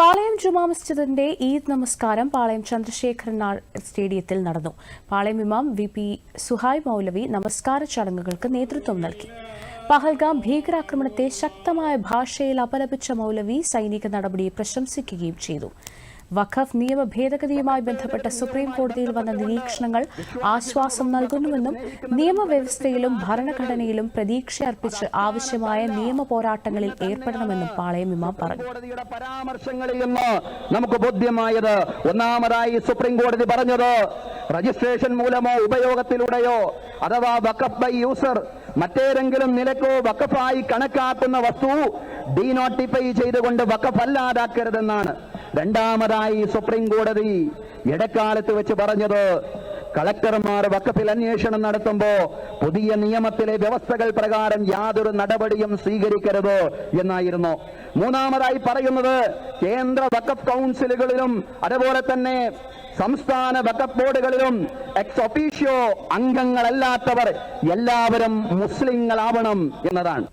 പാളയം ജുമാ മസ്ജിദിന്റെ ഈദ് നമസ്കാരം പാളയം ചന്ദ്രശേഖരൻ സ്റ്റേഡിയത്തിൽ നടന്നു. പാളയം ഇമാം വി പി സുഹായ് മൗലവി നമസ്കാര ചടങ്ങുകൾക്ക് നേതൃത്വം നൽകി. പഹൽഗാം ഭീകരാക്രമണത്തെ ശക്തമായ ഭാഷയിൽ അപലപിച്ച മൗലവി സൈനിക നടപടിയെ പ്രശംസിക്കുകയും ചെയ്തു. വഖഫ് നിയമ ഭേദഗതിയുമായി ബന്ധപ്പെട്ട സുപ്രീം കോടതിയിൽ വന്ന നിരീക്ഷണങ്ങൾ ആശ്വാസം നൽകുന്നുവെന്നും നിയമവ്യവസ്ഥയിലും ഭരണഘടനയിലും പ്രതീക്ഷ അർപ്പിച്ച് ആവശ്യമായ നിയമ പോരാട്ടങ്ങളിൽ ഏർപ്പെടണമെന്നും പാളയം ഇമാം പറഞ്ഞു. പരാമർശങ്ങളിൽ നിന്ന് നമുക്ക് ബോധ്യമായത് ഒന്നാമതായി സുപ്രീം കോടതി പറഞ്ഞത് രജിസ്ട്രേഷൻ മൂലമോ ഉപയോഗത്തിലൂടെയോ അഥവാ വക്കഫ് ബൈ യൂസർ മറ്റേതെങ്കിലും നിലക്കോ വക്കഫായി കണക്കാക്കുന്ന വസ്തു ഡീനോട്ടിഫൈ ചെയ്തുകൊണ്ട് വക്കഫ് അല്ലാതാക്കരുതെന്നാണ്. രണ്ടാമതായി സുപ്രീം കോടതി ഇടക്കാലത്ത് വെച്ച് പറഞ്ഞത് കളക്ടർമാർ വക്കഫിൽ അന്വേഷണം നടത്തുമ്പോ പുതിയ നിയമത്തിലെ വ്യവസ്ഥകൾ പ്രകാരം യാതൊരു നടപടിയും സ്വീകരിക്കരുത് എന്നായിരുന്നു. മൂന്നാമതായി പറയുന്നത് കേന്ദ്ര വക്കഫ് കൗൺസിലുകളിലും അതുപോലെ തന്നെ സംസ്ഥാന വക്കഫ് ബോർഡുകളിലും എക്സ് ഒഫീഷ്യോ അംഗങ്ങളല്ലാത്തവർ എല്ലാവരും മുസ്ലിങ്ങളാവണം എന്നതാണ്.